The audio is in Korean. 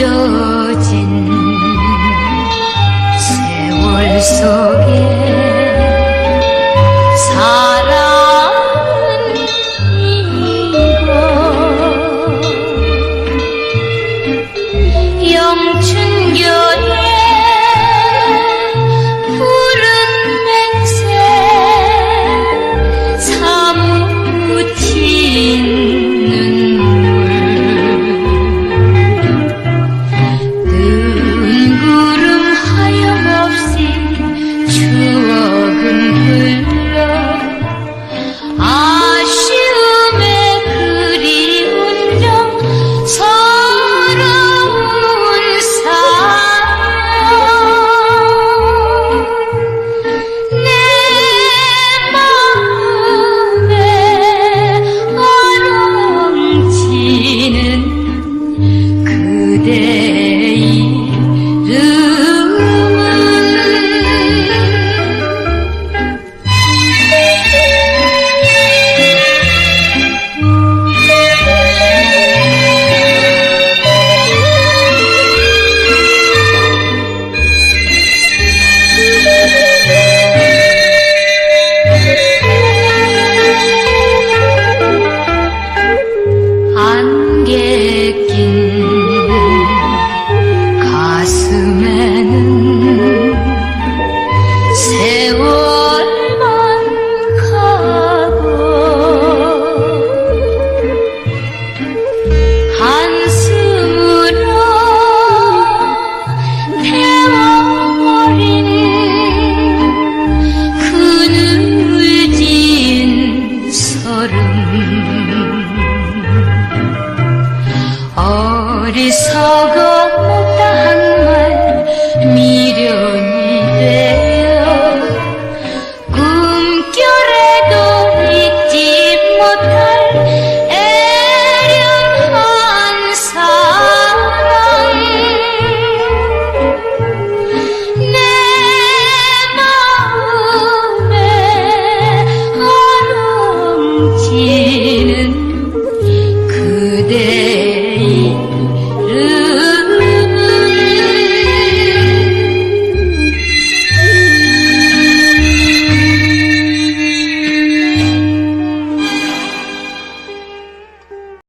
잊어진 세월 속에 비서가 못다한 말 미련이 되어 꿈결에도 잊지 못할 애련한 사랑 내 마음에 아름지는